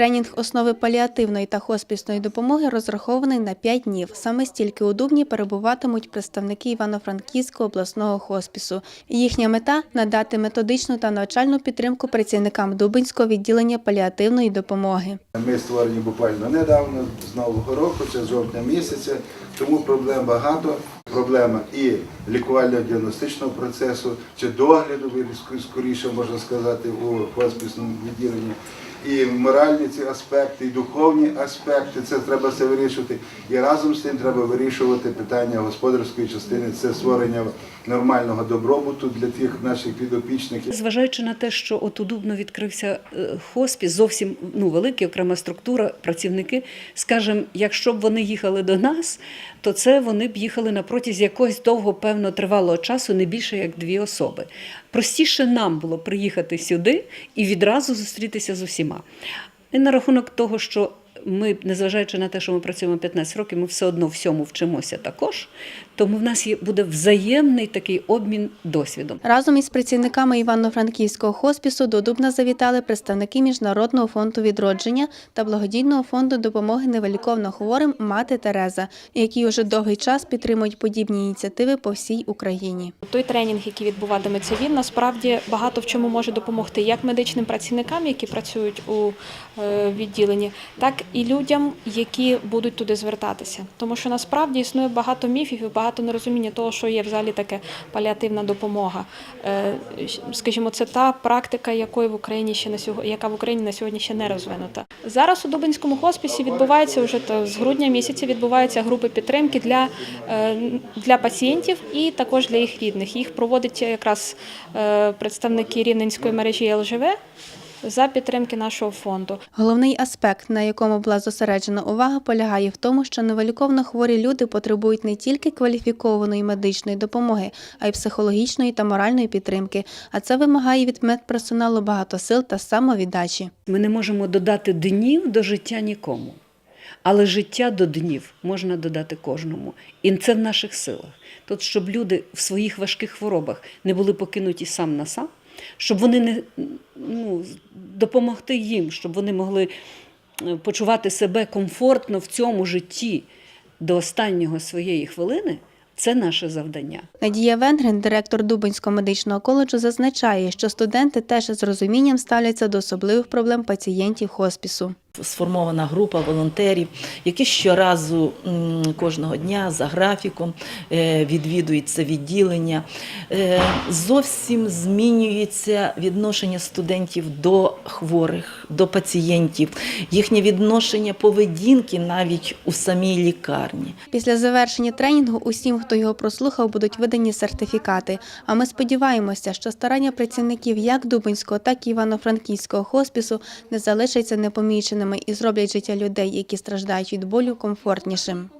Тренінг основи паліативної та хоспісної допомоги розрахований на 5 днів. Саме стільки у Дубні перебуватимуть представники Івано-Франківського обласного хоспісу. Їхня мета надати методичну та навчальну підтримку працівникам Дубинського відділення паліативної допомоги. Ми створені буквально недавно, з Нового року, це жовтня місяця, тому проблем багато. Проблема і лікувально-діагностичного процесу, чи догляду, скоріше можна сказати, у хоспісному відділенні. І моральні ці аспекти, і духовні аспекти, це треба все вирішувати. І разом з тим треба вирішувати питання господарської частини, це створення нормального добробуту для тих наших підопічних. Зважаючи на те, що от у Дубно відкрився е, хоспіс, зовсім ну, велика окрема структура, працівники, скажімо, якщо б вони їхали до нас, то це вони б їхали на протязі якогось довго, певно, тривалого часу, не більше як дві особи. Простіше нам було приїхати сюди і відразу зустрітися з усіма. І на рахунок того, що ми, незважаючи на те, що ми працюємо 15 років, ми все одно всьому вчимося також. Тому в нас є буде взаємний такий обмін досвідом. Разом із працівниками Івано-Франківського хоспісу до Дубна завітали представники Міжнародного фонду відродження та благодійного фонду допомоги невиліковно хворим мати Тереза, які уже довгий час підтримують подібні ініціативи по всій Україні. Той тренінг, який відбуватиметься він, насправді багато в чому може допомогти як медичним працівникам, які працюють у е, відділенні, так і людям, які будуть туди звертатися. Тому що насправді існує багато міфів і багато нерозуміння того, що є взагалі таке паліативна допомога. Е, Скажімо, це та практика, якої в Україні ще на сьогодні, яка в Україні на сьогодні ще не розвинута. Зараз у Дубинському хосписі відбувається вже з грудня місяця відбуваються групи підтримки для, е, для пацієнтів і також для їх рідних. Їх проводять якраз е, представники рівненської мережі ЛЖВ за підтримки нашого фонду. Головний аспект, на якому була зосереджена увага, полягає в тому, що невиліковно хворі люди потребують не тільки кваліфікованої медичної допомоги, а й психологічної та моральної підтримки. А це вимагає від медперсоналу багато сил та самовіддачі. Ми не можемо додати днів до життя нікому. Але життя до днів можна додати кожному. І це в наших силах. Тут, щоб люди в своїх важких хворобах не були покинуті сам на сам, щоб вони не ну, допомогти їм, щоб вони могли е, почувати себе комфортно в цьому житті до останнього своєї хвилини, це наше завдання. Надія Венгрин, директор Дубинського медичного коледжу, зазначає, що студенти теж з розумінням ставляться до особливих проблем пацієнтів хоспісу. Сформована група волонтерів, які щоразу кожного дня за графіком е, відвідують відділення. Е, Зовсім змінюється відношення студентів до хворих, до пацієнтів, їхнє відношення поведінки навіть у самій лікарні. Після завершення тренінгу усім, хто його прослухав, будуть видані сертифікати. А ми сподіваємося, що старання працівників як Дубинського, так і Івано-Франківського хоспісу не залишаться непоміченими і зроблять життя людей, які страждають від болю, комфортнішим.